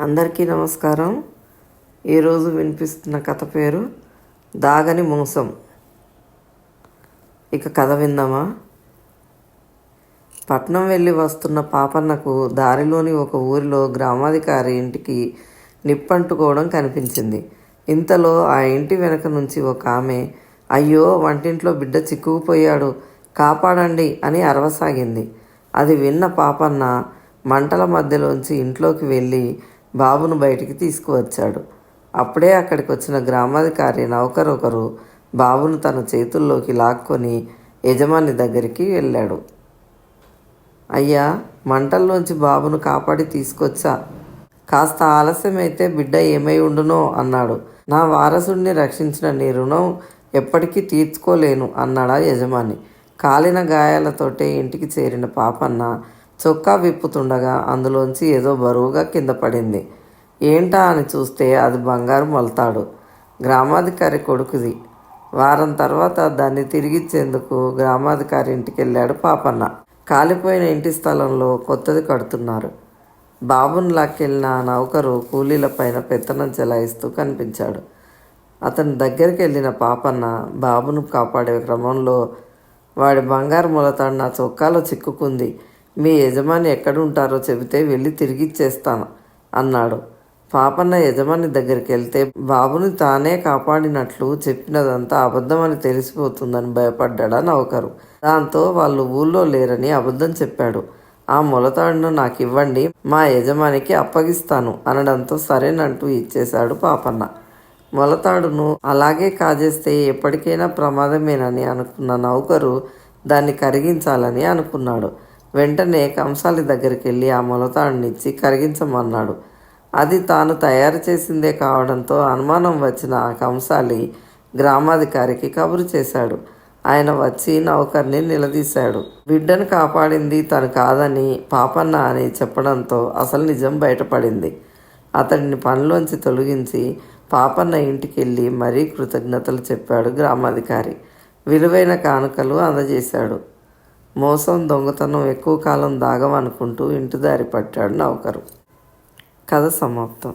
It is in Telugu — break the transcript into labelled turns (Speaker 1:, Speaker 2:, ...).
Speaker 1: అందరికీ నమస్కారం. ఈరోజు వినిపిస్తున్న కథ పేరు దాగని మోసం. ఇక కథ విందామా? పట్నం వెళ్ళి వస్తున్న పాపన్నకు దారిలోని ఒక ఊరిలో గ్రామాధికారి ఇంటికి నిప్పంటుకోవడం కనిపించింది. ఇంతలో ఆ ఇంటి వెనక నుంచి ఒక ఆమె అయ్యో వంటింట్లో బిడ్డ చిక్కుకుపోయాడు కాపాడండి అని అరవసాగింది. అది విన్న పాపన్న మంటల మధ్యలోంచి ఇంట్లోకి వెళ్ళి బాబును బయటికి తీసుకువచ్చాడు. అప్పుడే అక్కడికి వచ్చిన గ్రామాధికారి నౌకరొకరు బాబును తన చేతుల్లోకి లాక్కొని యజమాని దగ్గరికి వెళ్ళాడు. అయ్యా మంటల్లోంచి బాబును కాపాడి తీసుకొచ్చా? కాస్త ఆలస్యమైతే బిడ్డ ఏమై ఉండునో అన్నాడు. నా వారసుడిని రక్షించిన నీ రుణం ఎప్పటికీ తీర్చుకోలేను అన్నాడా యజమాని. కాలిన గాయాలతోటే ఇంటికి చేరిన పాపన్న చొక్కా విప్పుతుండగా అందులోంచి ఏదో బరువుగా కింద పడింది. ఏంటా అని చూస్తే అది బంగారు మొలతాడు. గ్రామాధికారి కొడుకుది. వారం తర్వాత దాన్ని తిరిగిచ్చేందుకు గ్రామాధికారి ఇంటికి వెళ్ళాడు పాపన్న. కాలిపోయిన ఇంటి స్థలంలో కొత్తది కడుతున్నారు. బాబును లాక్కెళ్ళిన నౌకరు కూలీల పైన పెత్తనం చెలాయిస్తూ కనిపించాడు. అతని దగ్గరికి వెళ్ళిన పాపన్న బాబును కాపాడే క్రమంలో వాడి బంగారు మొలతాడు నా చొక్కాలో చిక్కుకుంది. మీ యజమాని ఎక్కడుంటారో చెబితే వెళ్ళి తిరిగి ఇచ్చేస్తాను అన్నాడు. పాపన్న యజమాని దగ్గరికి వెళ్తే బాబుని తానే కాపాడినట్లు చెప్పినదంతా అబద్ధమని తెలిసిపోతుందని భయపడ్డా నౌకరు. దాంతో వాళ్ళు ఊళ్ళో లేరని అబద్ధం చెప్పాడు. ఆ మొలతాడును నాకు ఇవ్వండి మా యజమానికి అప్పగిస్తాను అనడంతో సరేనంటూ ఇచ్చేశాడు పాపన్న. మొలతాడును అలాగే కాజేస్తే ఎప్పటికైనా ప్రమాదమేనని అనుకున్న నౌకరు దాన్ని కరిగించాలని అనుకున్నాడు. వెంటనే కంసాలి దగ్గరికి వెళ్ళి ఆ మొలతాడునిచ్చి కరిగించమన్నాడు. అది తాను తయారు చేసిందే కావడంతో అనుమానం వచ్చిన ఆ కంసాలి గ్రామాధికారికి కబురు చేశాడు. ఆయన వచ్చి నౌకర్ని నిలదీశాడు. బిడ్డను కాపాడింది తను కాదని పాపన్న అని చెప్పడంతో అసలు నిజం బయటపడింది. అతడిని పనిలోంచి తొలగించి పాపన్న ఇంటికి వెళ్ళి మరీ కృతజ్ఞతలు చెప్పాడు గ్రామాధికారి. విలువైన కానుకలు అందజేశాడు. మోసం దొంగతనం ఎక్కువ కాలం దాగమనుకుంటూ ఇంటి దారి పట్టాడు నౌకరు. కథ సమాప్తం.